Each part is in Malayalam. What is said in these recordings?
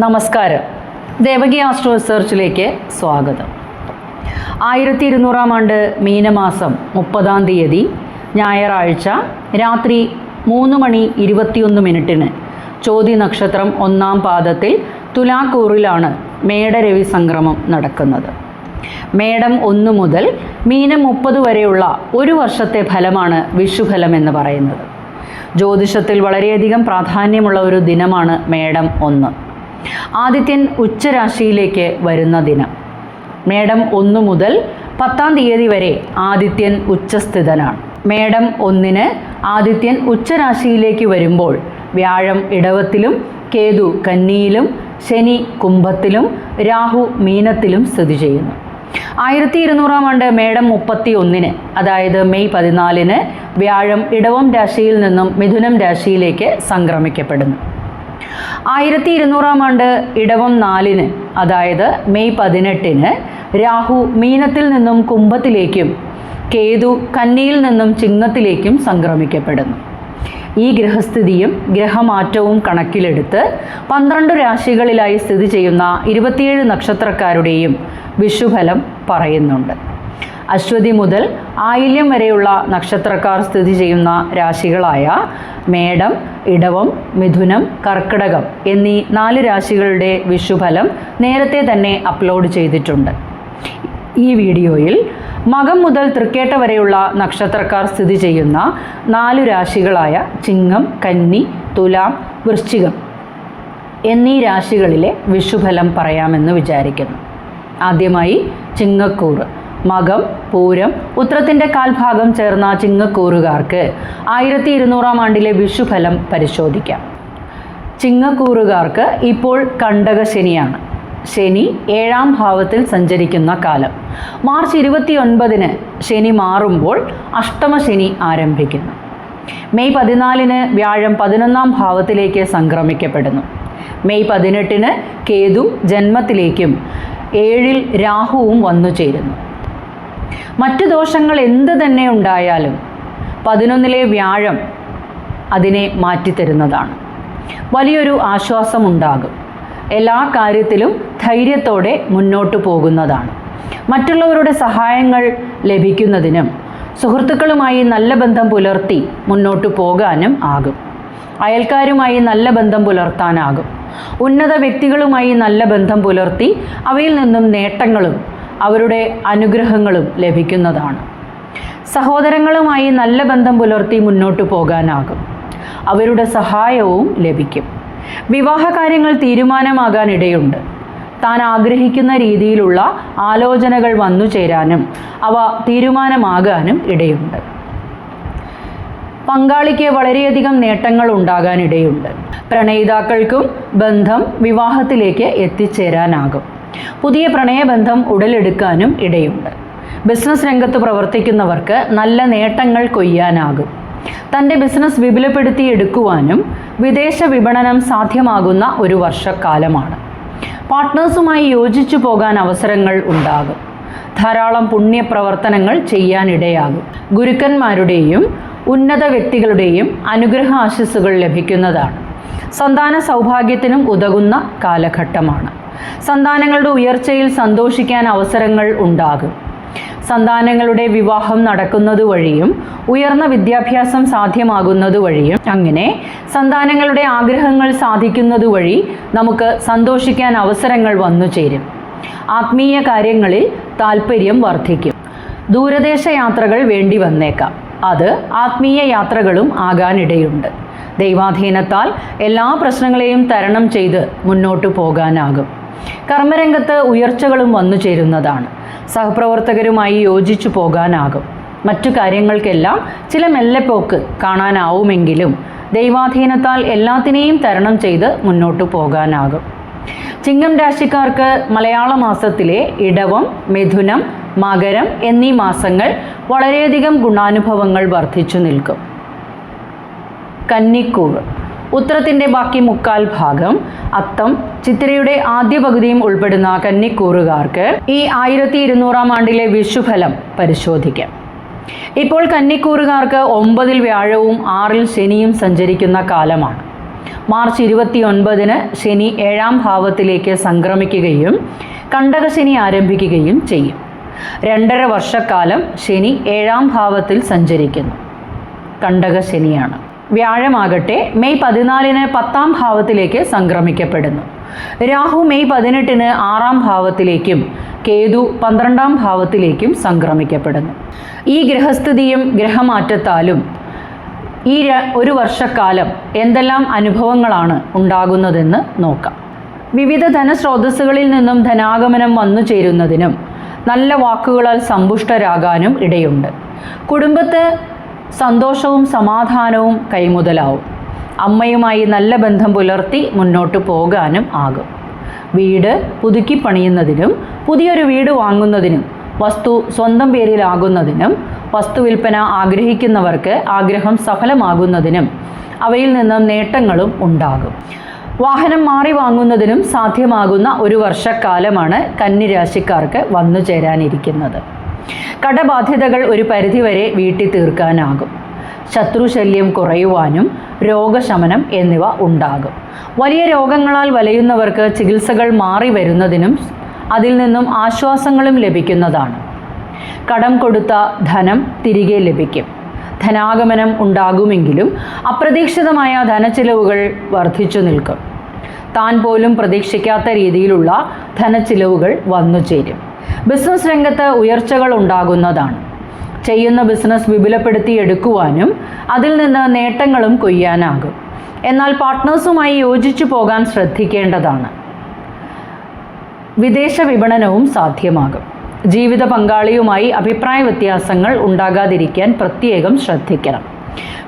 നമസ്കാരം. ദേവകി ആസ്ട്രോ റിസർച്ചിലേക്ക് സ്വാഗതം. ആയിരത്തി ഇരുന്നൂറാം ആണ്ട് മീനമാസം മുപ്പതാം തീയതി ഞായറാഴ്ച രാത്രി മൂന്ന് മണി ഇരുപത്തിയൊന്ന് മിനിറ്റിന് ചോതി നക്ഷത്രം ഒന്നാം പാദത്തിൽ തുലാക്കൂറിലാണ് മേടരവി സംക്രമം നടക്കുന്നത്. മേടം ഒന്ന് മുതൽ മീനം മുപ്പത് വരെയുള്ള ഒരു വർഷത്തെ ഫലമാണ് വിഷുഫലം എന്ന് പറയുന്നത്. ജ്യോതിഷത്തിൽ വളരെയധികം പ്രാധാന്യമുള്ള ഒരു ദിനമാണ് മേടം ഒന്ന്. ആദിത്യൻ ഉച്ചരാശിയിലേക്ക് വരുന്ന ദിനം. മേടം ഒന്ന് മുതൽ പത്താം തീയതി വരെ ആദിത്യൻ ഉച്ചസ്ഥിതനാണ്. മേടം ഒന്നിന് ആദിത്യൻ ഉച്ചരാശിയിലേക്ക് വരുമ്പോൾ വ്യാഴം ഇടവത്തിലും കേതു കന്നിയിലും ശനി കുംഭത്തിലും രാഹു മീനത്തിലും സ്ഥിതി ചെയ്യുന്നു. ആയിരത്തി ഇരുന്നൂറാം ആണ്ട് മേടം മുപ്പത്തി ഒന്നിന് അതായത് മെയ് പതിനാലിന് വ്യാഴം ഇടവം രാശിയിൽ നിന്നും മിഥുനം രാശിയിലേക്ക് സംക്രമിക്കപ്പെടുന്നു. ആയിരത്തി ഇരുന്നൂറാം ആണ്ട് ഇടവം നാലിന് അതായത് മെയ് പതിനെട്ടിന് രാഹു മീനത്തിൽ നിന്നും കുംഭത്തിലേക്കും കേതു കന്നിയിൽ നിന്നും ചിങ്ങത്തിലേക്കും സംക്രമിക്കപ്പെടുന്നു. ഈ ഗ്രഹസ്ഥിതിയും ഗ്രഹമാറ്റവും കണക്കിലെടുത്ത് പന്ത്രണ്ട് രാശികളിലായി സ്ഥിതി ചെയ്യുന്ന ഇരുപത്തിയേഴ് നക്ഷത്രക്കാരുടെയും വിഷുഫലം പറയുന്നുണ്ട്. അശ്വതി മുതൽ ആയില്യം വരെയുള്ള നക്ഷത്രക്കാർ സ്ഥിതി ചെയ്യുന്ന രാശികളായ മേടം ഇടവം മിഥുനം കർക്കിടകം എന്നീ നാല് രാശികളുടെ വിഷുഫലം നേരത്തെ തന്നെ അപ്ലോഡ് ചെയ്തിട്ടുണ്ട്. ഈ വീഡിയോയിൽ മകം മുതൽ തൃക്കേട്ട വരെയുള്ള നക്ഷത്രക്കാർ സ്ഥിതി ചെയ്യുന്ന നാലു രാശികളായ ചിങ്ങം കന്നി തുലാം വൃശ്ചികം എന്നീ രാശികളിലെ വിഷുഫലം പറയാമെന്ന് വിചാരിക്കുന്നു. ആദ്യമായി ചിങ്ങക്കൂറ്. മകം പൂരം ഉത്രത്തിന്റെ കാൽഭാഗം ചേർന്ന ചിങ്ങക്കൂറുകാർക്ക് ആയിരത്തി ഇരുന്നൂറാം ആണ്ടിലെ വിഷുഫലം പരിശോധിക്കാം. ചിങ്ങക്കൂറുകാർക്ക് ഇപ്പോൾ കണ്ടകശനിയാണ്. ശനി ഏഴാം ഭാവത്തിൽ സഞ്ചരിക്കുന്ന കാലം. മാർച്ച് ഇരുപത്തി ഒൻപതിന് ശനി മാറുമ്പോൾ അഷ്ടമശനി ആരംഭിക്കുന്നു. മെയ് പതിനാലിന് വ്യാഴം പതിനൊന്നാം ഭാവത്തിലേക്ക് സംക്രമിക്കപ്പെടുന്നു. മെയ് പതിനെട്ടിന് കേതു ജന്മത്തിലേക്കും ഏഴിൽ രാഹുവും വന്നു ചേരുന്നു മറ്റു ദോഷങ്ങൾ എന്ത് തന്നെ ഉണ്ടായാലും പതിനൊന്നിലെ വ്യാഴം അതിനെ മാറ്റിത്തരുന്നതാണ്. വലിയൊരു ആശ്വാസമുണ്ടാകും. എല്ലാ കാര്യത്തിലും ധൈര്യത്തോടെ മുന്നോട്ട് പോകുന്നതാണ്. മറ്റുള്ളവരുടെ സഹായങ്ങൾ ലഭിക്കുന്നതിനും സുഹൃത്തുക്കളുമായി നല്ല ബന്ധം പുലർത്തി മുന്നോട്ട് പോകാനും ആകും. അയൽക്കാരുമായി നല്ല ബന്ധം പുലർത്താനാകും. ഉന്നത വ്യക്തികളുമായി നല്ല ബന്ധം പുലർത്തി അവയിൽ നിന്നും നേട്ടങ്ങളും അവരുടെ അനുഗ്രഹങ്ങളും ലഭിക്കുന്നതാണ്. സഹോദരങ്ങളുമായി നല്ല ബന്ധം പുലർത്തി മുന്നോട്ട് പോകാനാകും. അവരുടെ സഹായവും ലഭിക്കും. വിവാഹ കാര്യങ്ങൾ തീരുമാനമാകാനിടയുണ്ട്. താൻ ആഗ്രഹിക്കുന്ന രീതിയിലുള്ള ആലോചനകൾ വന്നു ചേരാനും അവ തീരുമാനമാകാനും ഇടയുണ്ട്. പങ്കാളിക്ക് വളരെയധികം നേട്ടങ്ങൾ ഉണ്ടാകാനിടയുണ്ട്. പ്രണയിതാക്കൾക്കും ബന്ധം വിവാഹത്തിലേക്ക് എത്തിച്ചേരാനാകും. പുതിയ പ്രണയബന്ധം ഉടലെടുക്കാനും ഇടയുണ്ട്. ബിസിനസ് രംഗത്ത് പ്രവർത്തിക്കുന്നവർക്ക് നല്ല നേട്ടങ്ങൾ കൊയ്യാനാകും. തന്റെ ബിസിനസ് വിപുലപ്പെടുത്തിയെടുക്കുവാനും വിദേശ വിപണനം സാധ്യമാകുന്ന ഒരു വർഷക്കാലമാണ്. പാർട്ട്നേഴ്സുമായി യോജിച്ചു പോകാൻ അവസരങ്ങൾ ഉണ്ടാകും. ധാരാളം പുണ്യപ്രവർത്തനങ്ങൾ ചെയ്യാനിടയാകും. ഗുരുക്കന്മാരുടെയും ഉന്നത വ്യക്തികളുടെയും അനുഗ്രഹ ആശസ്സുകൾ ലഭിക്കുന്നതാണ്. സന്താന സൗഭാഗ്യത്തിനും ഉതകുന്ന കാലഘട്ടമാണ്. സന്താനങ്ങളുടെ ഉയർച്ചയിൽ സന്തോഷിക്കാൻ അവസരങ്ങൾ ഉണ്ടാകും. സന്താനങ്ങളുടെ വിവാഹം നടക്കുന്നത് വഴിയും ഉയർന്ന വിദ്യാഭ്യാസം സാധ്യമാകുന്നത് വഴിയും അങ്ങനെ സന്താനങ്ങളുടെ ആഗ്രഹങ്ങൾ സാധിക്കുന്നത് വഴി നമുക്ക് സന്തോഷിക്കാൻ അവസരങ്ങൾ വന്നു ചേരും. ആത്മീയ കാര്യങ്ങളിൽ താല്പര്യം വർദ്ധിക്കും. ദൂരദേശ യാത്രകൾ വേണ്ടി വന്നേക്കാം. അത് ആത്മീയ യാത്രകളും ആകാനിടയുണ്ട്. ദൈവാധീനത്താൽ എല്ലാ പ്രശ്നങ്ങളെയും തരണം ചെയ്ത് മുന്നോട്ടു പോകാനാകും. കർമ്മരംഗത്ത് ഉയർച്ചകളും വന്നു ചേരുന്നതാണ്. സഹപ്രവർത്തകരുമായി യോജിച്ചു പോകാനാകും. മറ്റു കാര്യങ്ങൾക്കെല്ലാം ചില മെല്ലെപ്പോക്ക് കാണാനാവുമെങ്കിലും ദൈവാധീനത്താൽ എല്ലാത്തിനെയും തരണം ചെയ്ത് മുന്നോട്ടു പോകാനാകും. ചിങ്ങം രാശിക്കാർക്ക് മലയാള മാസത്തിലെ ഇടവം മിഥുനം മകരം എന്നീ മാസങ്ങൾ വളരെയധികം ഗുണാനുഭവങ്ങൾ വർദ്ധിച്ചു നിൽക്കും. കന്നിക്കൂർ ഉത്തരത്തിന്റെ ബാക്കി മുക്കാൽ ഭാഗം അത്തം ചിത്രയുടെ ആദ്യ പകുതിയും ഉൾപ്പെടുന്ന കന്നിക്കൂറുകാർക്ക് ഈ ആയിരത്തി ഇരുന്നൂറാം ആണ്ടിലെ വിഷുഫലം പരിശോധിക്കാം. ഇപ്പോൾ കന്നിക്കൂറുകാർക്ക് ഒമ്പതിൽ വ്യാഴവും ആറിൽ ശനിയും സഞ്ചരിക്കുന്ന കാലമാണ്. മാർച്ച് ഇരുപത്തി ഒൻപതിന് ശനി ഏഴാം ഭാവത്തിലേക്ക് സംക്രമിക്കുകയും കണ്ടകശനി ആരംഭിക്കുകയും ചെയ്യും. രണ്ടര വർഷക്കാലം ശനി ഏഴാം ഭാവത്തിൽ സഞ്ചരിക്കുന്നു. കണ്ടകശനിയാണ്. വ്യാഴമാകട്ടെ മെയ് പതിനാലിന് പത്താം ഭാവത്തിലേക്ക് സംക്രമിക്കപ്പെടുന്നു. രാഹു മെയ് പതിനെട്ടിന് ആറാം ഭാവത്തിലേക്കും കേതു പന്ത്രണ്ടാം ഭാവത്തിലേക്കും സംക്രമിക്കപ്പെടുന്നു. ഈ ഗ്രഹസ്ഥിതിയും ഗ്രഹമാറ്റത്താലും ഈ ഒരു വർഷക്കാലം എന്തെല്ലാം അനുഭവങ്ങളാണ് ഉണ്ടാകുന്നതെന്ന് നോക്കാം. വിവിധ ധനസ്രോതസ്സുകളിൽ നിന്നും ധനാഗമനം വന്നു ചേരുന്നതിനും നല്ല വാക്കുകളാൽ സമ്പുഷ്ടരാകാനും ഇടയുണ്ട്. കുടുംബത്ത് സന്തോഷവും സമാധാനവും കൈമുതലാവും. അമ്മയുമായി നല്ല ബന്ധം പുലർത്തി മുന്നോട്ട് പോകാനും ആകും. വീട് പുതുക്കി പണിയുന്നതിനും പുതിയൊരു വീട് വാങ്ങുന്നതിനും വസ്തു സ്വന്തം പേരിലാകുന്നതിനും വസ്തു വിൽപ്പന ആഗ്രഹിക്കുന്നവർക്ക് ആഗ്രഹം സഫലമാകുന്നതിനും അവയിൽ നിന്നും നേട്ടങ്ങളും ഉണ്ടാകും. വാഹനം മാറി വാങ്ങുന്നതിനും സാധ്യമാകുന്ന ഒരു വർഷക്കാലമാണ് കന്നിരാശിക്കാർക്ക് വന്നു ചേരാനിരിക്കുന്നത് കടബാധ്യതകൾ ഒരു പരിധിവരെ വീട്ടി തീർക്കാനാകും ശത്രുശല്യം കുറയുവാനും രോഗശമനം എന്നിവ ഉണ്ടാകും. വലിയ രോഗങ്ങളാൽ വലയുന്നവർക്ക് ചികിത്സകൾ മാറി വരുന്നതിനും അതിൽ നിന്നും ആശ്വാസങ്ങളും ലഭിക്കുന്നതാണ്. കടം കൊടുത്ത ധനം തിരികെ ലഭിക്കും. ധനാഗമനം ഉണ്ടാകുമെങ്കിലും അപ്രതീക്ഷിതമായ ധനച്ചിലവുകൾ വർദ്ധിച്ചു നിൽക്കും. താൻ പോലും പ്രതീക്ഷിക്കാത്ത രീതിയിലുള്ള ധനച്ചിലവുകൾ വന്നു ചേരും ബിസിനസ് രംഗത്ത് ഉയർച്ചകൾ ഉണ്ടാകുന്നതാണ്. ചെയ്യുന്ന ബിസിനസ് വിപുലപ്പെടുത്തി എടുക്കുവാനും അതിൽ നിന്ന് നേട്ടങ്ങളും കൊയ്യാനാകും. എന്നാൽ പാർട്ട്നേഴ്സുമായി യോജിച്ചു പോകാൻ ശ്രദ്ധിക്കേണ്ടതാണ്. വിദേശ വിപണനവും സാധ്യമാകും. ജീവിത പങ്കാളിയുമായി അഭിപ്രായ വ്യത്യാസങ്ങൾ ഉണ്ടാകാതിരിക്കാൻ പ്രത്യേകം ശ്രദ്ധിക്കണം.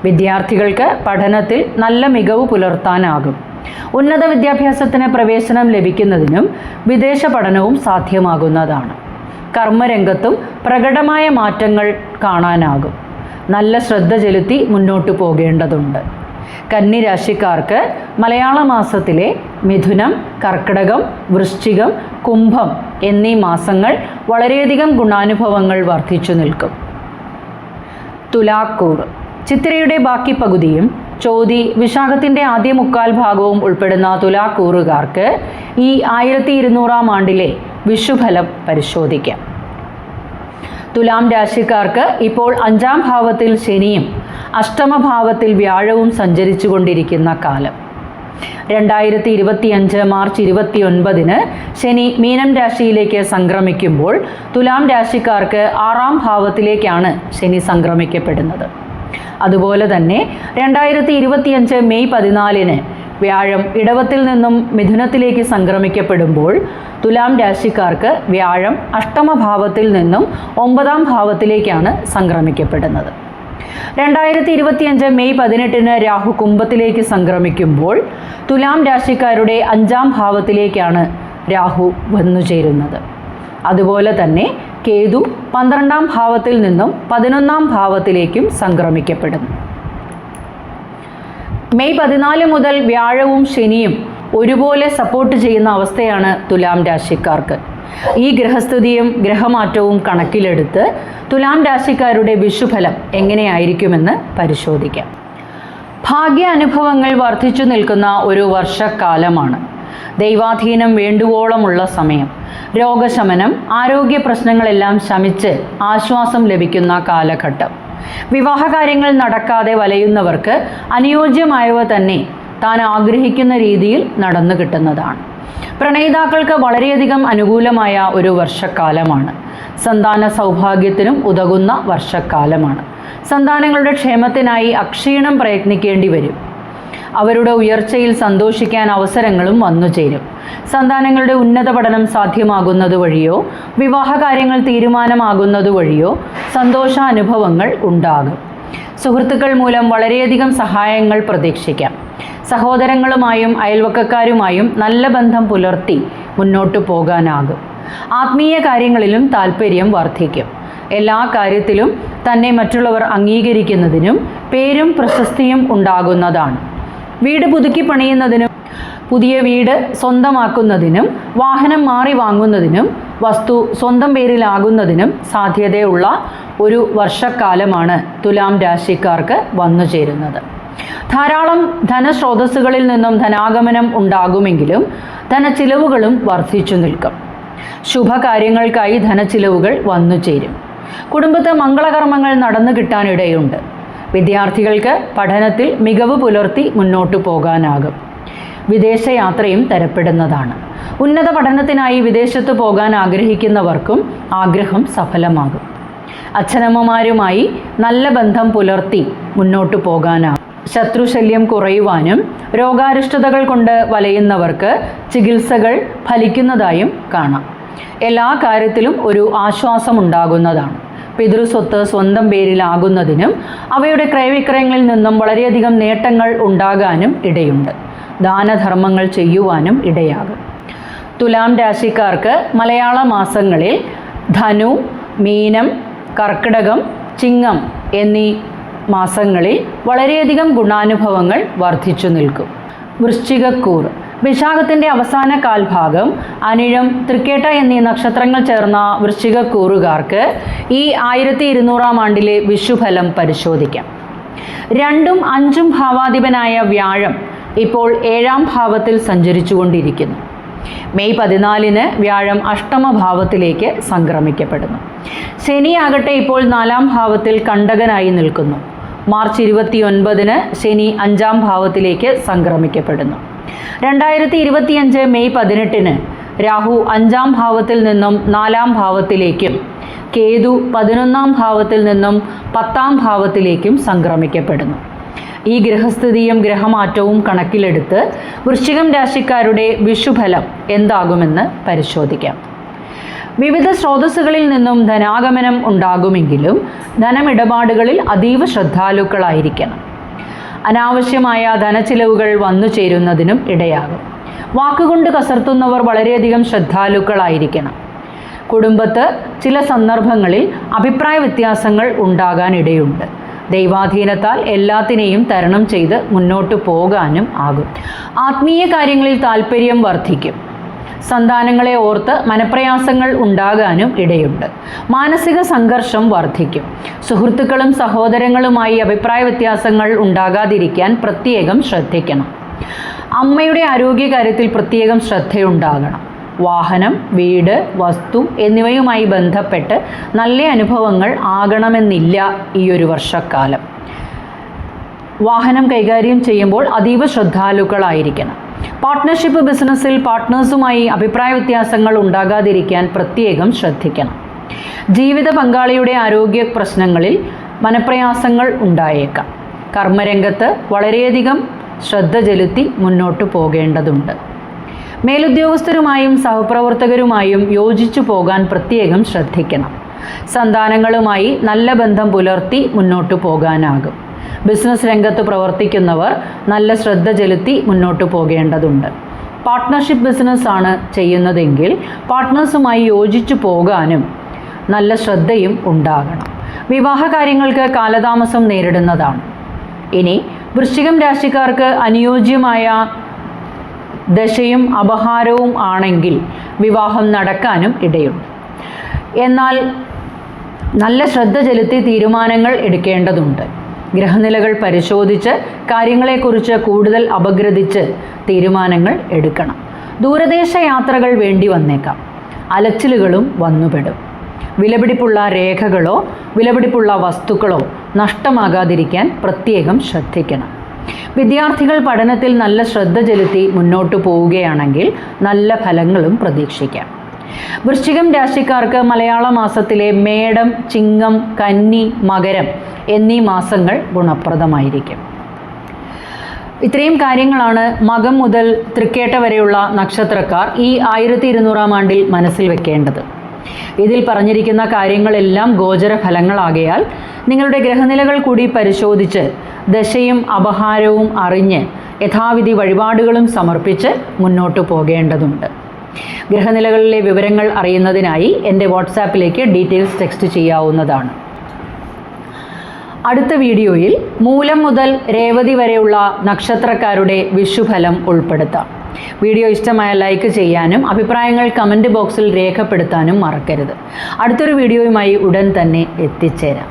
വിദ്യാർത്ഥികൾക്ക് പഠനത്തിൽ നല്ല മികവ് പുലർത്താനാകും. ഉന്നത വിദ്യാഭ്യാസത്തിന് പ്രവേശനം ലഭിക്കുന്നതിനും വിദേശ പഠനവും സാധ്യമാകുന്നതാണ്. കർമ്മരംഗത്തും പ്രകടമായ മാറ്റങ്ങൾ കാണാനാകും. നല്ല ശ്രദ്ധ ചെലുത്തി മുന്നോട്ടു പോകേണ്ടതുണ്ട്. കന്നിരാശിക്കാർക്ക് മലയാള മാസത്തിലെ മിഥുനം കർക്കിടകം വൃശ്ചികം കുംഭം എന്നീ മാസങ്ങൾ വളരെയധികം ഗുണാനുഭവങ്ങൾ വർദ്ധിച്ചു നിൽക്കും. തുലാക്കൂർ ചിത്തിരയുടെ ബാക്കി പകുതിയും ചോതി വിശാഖത്തിന്റെ ആദ്യ മുക്കാൽ ഭാഗവും ഉൾപ്പെടുന്ന തുലാക്കൂറുകാർക്ക് ഈ ആയിരത്തി ഇരുന്നൂറാം ആണ്ടിലെ വിഷുഫലം പരിശോധിക്കാം. തുലാം രാശിക്കാർക്ക് ഇപ്പോൾ അഞ്ചാം ഭാവത്തിൽ ശനിയും അഷ്ടമഭാവത്തിൽ വ്യാഴവും സഞ്ചരിച്ചു കൊണ്ടിരിക്കുന്ന കാലം. രണ്ടായിരത്തി ഇരുപത്തിയഞ്ച് മാർച്ച് ഇരുപത്തി ഒൻപതിന് ശനി മീനം രാശിയിലേക്ക് സംക്രമിക്കുമ്പോൾ തുലാം രാശിക്കാർക്ക് ആറാം ഭാവത്തിലേക്കാണ് ശനി സംക്രമിക്കപ്പെടുന്നത്. അതുപോലെ തന്നെ രണ്ടായിരത്തി ഇരുപത്തിയഞ്ച് മെയ് പതിനാലിന് വ്യാഴം ഇടവത്തിൽ നിന്നും മിഥുനത്തിലേക്ക് സംക്രമിക്കപ്പെടുമ്പോൾ തുലാം രാശിക്കാർക്ക് വ്യാഴം അഷ്ടമഭാവത്തിൽ നിന്നും ഒമ്പതാം ഭാവത്തിലേക്കാണ് സംക്രമിക്കപ്പെടുന്നത്. രണ്ടായിരത്തി ഇരുപത്തിയഞ്ച് മെയ് പതിനെട്ടിന് രാഹു കുംഭത്തിലേക്ക് സംക്രമിക്കുമ്പോൾ തുലാം രാശിക്കാരുടെ അഞ്ചാം ഭാവത്തിലേക്കാണ് രാഹു വന്നു ചേരുന്നത് അതുപോലെ തന്നെ കേതു പന്ത്രണ്ടാം ഭാവത്തിൽ നിന്നും പതിനൊന്നാം ഭാവത്തിലേക്കും സംക്രമിക്കപ്പെടുന്നു. മെയ് പതിനാല് മുതൽ വ്യാഴവും ശനിയും ഒരുപോലെ സപ്പോർട്ട് ചെയ്യുന്ന അവസ്ഥയാണ് തുലാം രാശിക്കാർക്ക്. ഈ ഗ്രഹസ്ഥിതിയും ഗ്രഹമാറ്റവും കണക്കിലെടുത്ത് തുലാം രാശിക്കാരുടെ വിഷുഫലം എങ്ങനെയായിരിക്കുമെന്ന് പരിശോധിക്കാം. ഭാഗ്യ അനുഭവങ്ങൾ വർദ്ധിച്ചു നിൽക്കുന്ന ഒരു വർഷക്കാലമാണ്. ദൈവാധീനം വേണ്ടുവോളമുള്ള സമയം. രോഗശമനം ആരോഗ്യ പ്രശ്നങ്ങളെല്ലാം ശമിച്ച് ആശ്വാസം ലഭിക്കുന്ന കാലഘട്ടം. വിവാഹകാര്യങ്ങൾ നടക്കാതെ വലയുന്നവർക്ക് അനുയോജ്യമായവ തന്നെ താൻ ആഗ്രഹിക്കുന്ന രീതിയിൽ നടന്നു കിട്ടുന്നതാണ്. പ്രണയിതാക്കൾക്ക് വളരെയധികം അനുകൂലമായ ഒരു വർഷക്കാലമാണ്. സന്താന സൗഭാഗ്യത്തിനും ഉതകുന്ന വർഷക്കാലമാണ്. സന്താനങ്ങളുടെ ക്ഷേമത്തിനായി അക്ഷീണം പ്രയത്നിക്കേണ്ടി വരും. അവരുടെ ഉയർച്ചയിൽ സന്തോഷിക്കാൻ അവസരങ്ങളും വന്നുചേരും സന്താനങ്ങളുടെ ഉന്നത പഠനം സാധ്യമാകുന്നത് വഴിയോ വിവാഹകാര്യങ്ങൾ തീരുമാനമാകുന്നത് വഴിയോ സന്തോഷാനുഭവങ്ങൾ ഉണ്ടാകും. സുഹൃത്തുക്കൾ മൂലം വളരെയധികം സഹായങ്ങൾ പ്രതീക്ഷിക്കാം. സഹോദരങ്ങളുമായും അയൽവക്കക്കാരുമായും നല്ല ബന്ധം പുലർത്തി മുന്നോട്ടു പോകാനാകും. ആത്മീയ കാര്യങ്ങളിലും താല്പര്യം വർദ്ധിക്കും. എല്ലാ കാര്യത്തിലും തന്നെ മറ്റുള്ളവർ അംഗീകരിക്കുന്നതിനും പേരും പ്രശസ്തിയും ഉണ്ടാകുന്നതാണ്. വീട് പുതുക്കി പണിയുന്നതിനും പുതിയ വീട് സ്വന്തമാക്കുന്നതിനും വാഹനം മാറി വാങ്ങുന്നതിനും വസ്തു സ്വന്തം പേരിലാകുന്നതിനും സാധ്യതയുള്ള ഒരു വർഷക്കാലമാണ് തുലാം രാശിക്കാർക്ക് വന്നു ചേരുന്നത്. ധാരാളം ധനസ്രോതസ്സുകളിൽ നിന്നും ധനാഗമനം ഉണ്ടാകുമെങ്കിലും ധനച്ചിലവുകളും വർദ്ധിച്ചു നിൽക്കും. ശുഭകാര്യങ്ങൾക്കായി ധനച്ചിലവുകൾ വന്നു ചേരും. കുടുംബത്തെ മംഗളകർമ്മങ്ങൾ നടന്നു കിട്ടാനിടയുണ്ട്. വിദ്യാർത്ഥികൾക്ക് പഠനത്തിൽ മികവ് പുലർത്തി മുന്നോട്ടു പോകാനാകും. വിദേശയാത്രയും തരപ്പെടുന്നതാണ്. ഉന്നത പഠനത്തിനായി വിദേശത്ത് പോകാൻ ആഗ്രഹിക്കുന്നവർക്കും ആഗ്രഹം സഫലമാകും. അച്ഛനമ്മമാരുമായി നല്ല ബന്ധം പുലർത്തി മുന്നോട്ടു പോകാനാകും. ശത്രുശല്യം കുറയുവാനും രോഗാരിഷ്ടതകൾ കൊണ്ട് വലയുന്നവർക്ക് ചികിത്സകൾ ഫലിക്കുന്നതായും കാണാം. എല്ലാ കാര്യത്തിലും ഒരു ആശ്വാസമുണ്ടാകുന്നതാണ്. പിതൃസ്വത്ത് സ്വന്തം പേരിലാകുന്നതിനും അവയുടെ ക്രയവിക്രയങ്ങളിൽ നിന്നും വളരെയധികം നേട്ടങ്ങൾ ഉണ്ടാകാനും ഇടയുണ്ട്. ദാനധർമ്മങ്ങൾ ചെയ്യുവാനും ഇടയാകും. തുലാം രാശിക്കാർക്ക് മലയാള മാസങ്ങളിൽ ധനു മീനം കർക്കിടകം ചിങ്ങം എന്നീ മാസങ്ങളിൽ വളരെയധികം ഗുണാനുഭവങ്ങൾ വർദ്ധിച്ചു നിൽക്കും. വൃശ്ചികക്കൂർ. വിശാഖത്തിന്റെ അവസാന കാൽഭാഗം അനിഴം തൃക്കേട്ട എന്നീ നക്ഷത്രങ്ങൾ ചേർന്ന വൃശ്ചികക്കൂറുകാർക്ക് ഈ ആയിരത്തി ഇരുന്നൂറാം ആണ്ടിലെ വിഷുഫലം പരിശോധിക്കാം. രണ്ടും അഞ്ചും ഭാവാധിപനായ വ്യാഴം ഇപ്പോൾ ഏഴാം ഭാവത്തിൽ സഞ്ചരിച്ചുകൊണ്ടിരിക്കുന്നു. മെയ് പതിനാലിന് വ്യാഴം അഷ്ടമഭാവത്തിലേക്ക് സംക്രമിക്കപ്പെടുന്നു. ശനിയാകട്ടെ ഇപ്പോൾ നാലാം ഭാവത്തിൽ കണ്ടകനായി നിൽക്കുന്നു. മാർച്ച് ഇരുപത്തി ഒൻപതിന് ശനി അഞ്ചാം ഭാവത്തിലേക്ക് സംക്രമിക്കപ്പെടുന്നു. രണ്ടായിരത്തി ഇരുപത്തിയഞ്ച് മെയ് പതിനെട്ടിന് രാഹു അഞ്ചാം ഭാവത്തിൽ നിന്നും നാലാം ഭാവത്തിലേക്കും കേതു പതിനൊന്നാം ഭാവത്തിൽ നിന്നും പത്താം ഭാവത്തിലേക്കും സംക്രമിക്കപ്പെടുന്നു. ഈ ഗ്രഹസ്ഥിതിയും ഗ്രഹമാറ്റവും കണക്കിലെടുത്ത് വൃശ്ചികം രാശിക്കാരുടെ വിഷുഫലം എന്താകുമെന്ന് പരിശോധിക്കാം. വിവിധ സ്രോതസ്സുകളിൽ നിന്നും ധനാഗമനം ഉണ്ടാകുമെങ്കിലും ധനമിടപാടുകളിൽ അതീവ ശ്രദ്ധാലുക്കളായിരിക്കണം. അനാവശ്യമായ ധനച്ചിലവുകൾ വന്നു ചേരുന്നതിനും ഇടയാകും. വാക്കുകൊണ്ട് കസർത്തുന്നവർ വളരെയധികം ശ്രദ്ധാലുക്കളായിരിക്കണം. കുടുംബത്ത് ചില സന്ദർഭങ്ങളിൽ അഭിപ്രായ വ്യത്യാസങ്ങൾ ഉണ്ടാകാനിടയുണ്ട്. ദൈവാധീനത്താൽ എല്ലാത്തിനെയും തരണം ചെയ്ത് മുന്നോട്ട് പോകാനും ആകും. ആത്മീയ കാര്യങ്ങളിൽ താല്പര്യം വർദ്ധിക്കും. സന്താനങ്ങളെ ഓർത്ത് മനപ്രയാസങ്ങൾ ഉണ്ടാകാനും ഇടയുണ്ട്. മാനസിക സംഘർഷം വർദ്ധിക്കും സുഹൃത്തുക്കളും സഹോദരങ്ങളുമായി അഭിപ്രായ വ്യത്യാസങ്ങൾ ഉണ്ടാകാതിരിക്കാൻ പ്രത്യേകം ശ്രദ്ധിക്കണം. അമ്മയുടെ ആരോഗ്യകാര്യത്തിൽ പ്രത്യേകം ശ്രദ്ധയുണ്ടാകണം. വാഹനം വീട് വസ്തു എന്നിവയുമായി ബന്ധപ്പെട്ട് നല്ല അനുഭവങ്ങൾ ആകണമെന്നില്ല ഈ ഒരു വർഷക്കാലം. വാഹനം കൈകാര്യം ചെയ്യുമ്പോൾ അതീവ ശ്രദ്ധാലുക്കളായിരിക്കണം. പാർട്ട്ണർഷിപ്പ് ബിസിനസ്സിൽ പാർട്ട്നേഴ്സുമായി അഭിപ്രായ വ്യത്യാസങ്ങൾ ഉണ്ടാകാതിരിക്കാൻ പ്രത്യേകം ശ്രദ്ധിക്കണം. ജീവിത പങ്കാളിയുടെ ആരോഗ്യ പ്രശ്നങ്ങളിൽ മനപ്രയാസങ്ങൾ ഉണ്ടായേക്കാം. കർമ്മരംഗത്ത് വളരെയധികം ശ്രദ്ധ ചെലുത്തി മുന്നോട്ട് പോകേണ്ടതുണ്ട്. മേലുദ്യോഗസ്ഥരുമായും സഹപ്രവർത്തകരുമായും യോജിച്ചു പോകാൻ പ്രത്യേകം ശ്രദ്ധിക്കണം. സന്താനങ്ങളുമായി നല്ല ബന്ധം പുലർത്തി മുന്നോട്ട് പോകാനാകും. ബിസിനസ് രംഗത്ത് പ്രവർത്തിക്കുന്നവർ നല്ല ശ്രദ്ധ ചെലുത്തി മുന്നോട്ട് പോകേണ്ടതുണ്ട്. പാർട്ട്ണർഷിപ്പ് ബിസിനസ് ആണ് ചെയ്യുന്നതെങ്കിൽ പാർട്ട്നേഴ്സുമായി യോജിച്ചു പോകാനും നല്ല ശ്രദ്ധയും ഉണ്ടാകണം. വിവാഹ കാര്യങ്ങൾക്ക് കാലതാമസം നേരിടുന്നതാണ്. ഇനി വൃശ്ചികം രാശിക്കാർക്ക് അനുയോജ്യമായ ദശയും അപഹാരവും ആണെങ്കിൽ വിവാഹം നടക്കാനും ഇടയുണ്ട്. എന്നാൽ നല്ല ശ്രദ്ധ ചെലുത്തി തീരുമാനങ്ങൾ എടുക്കേണ്ടതുണ്ട്. ഗ്രഹനിലകൾ പരിശോധിച്ച് കാര്യങ്ങളെക്കുറിച്ച് കൂടുതൽ അപഗ്രഥിച്ച് തീരുമാനങ്ങൾ എടുക്കണം. ദൂരദേശ യാത്രകൾ വേണ്ടി വന്നേക്കാം. അലച്ചിലുകളും വന്നുപെടും. വിലപിടിപ്പുള്ള രേഖകളോ വിലപിടിപ്പുള്ള വസ്തുക്കളോ നഷ്ടമാകാതിരിക്കാൻ പ്രത്യേകം ശ്രദ്ധിക്കണം. വിദ്യാർത്ഥികൾ പഠനത്തിൽ നല്ല ശ്രദ്ധ ചെലുത്തി മുന്നോട്ട് പോവുകയാണെങ്കിൽ നല്ല ഫലങ്ങളും പ്രതീക്ഷിക്കാം. വൃശ്ചികം രാശിക്കാർക്ക് മലയാള മാസത്തിലെ മേടം ചിങ്ങം കന്നി മകരം എന്നീ മാസങ്ങൾ ഗുണപ്രദമായിരിക്കും. ഇത്രയും കാര്യങ്ങളാണ് മകം മുതൽ തൃക്കേട്ട വരെയുള്ള നക്ഷത്രക്കാർ ഈ ആയിരത്തി ഇരുന്നൂറാം ആണ്ടിൽ മനസ്സിൽ വെക്കേണ്ടത്. ഇതിൽ പറഞ്ഞിരിക്കുന്ന കാര്യങ്ങളെല്ലാം ഗോചര ഫലങ്ങളാകയാൽ നിങ്ങളുടെ ഗ്രഹനിലകൾ കൂടി പരിശോധിച്ച് ദശയും അപഹാരവും അറിഞ്ഞ് യഥാവിധി വഴിപാടുകളും സമർപ്പിച്ച് മുന്നോട്ടു പോകേണ്ടതുണ്ട്. ഗ്രഹനിലകളിലെ വിവരങ്ങൾ അറിയുന്നതിനായി എന്റെ വാട്സാപ്പിലേക്ക് ഡീറ്റെയിൽസ് ടെക്സ്റ്റ് ചെയ്യാവുന്നതാണ്. അടുത്ത വീഡിയോയിൽ മൂലം മുതൽ രേവതി വരെയുള്ള നക്ഷത്രക്കാരുടെ വിഷുഫലം ഉൾപ്പെടുത്താം. വീഡിയോ ഇഷ്ടമായ ലൈക്ക് ചെയ്യാനും അഭിപ്രായങ്ങൾ കമന്റ് ബോക്സിൽ രേഖപ്പെടുത്താനും മറക്കരുത്. അടുത്തൊരു വീഡിയോയുമായി ഉടൻ തന്നെ എത്തിച്ചേരാം.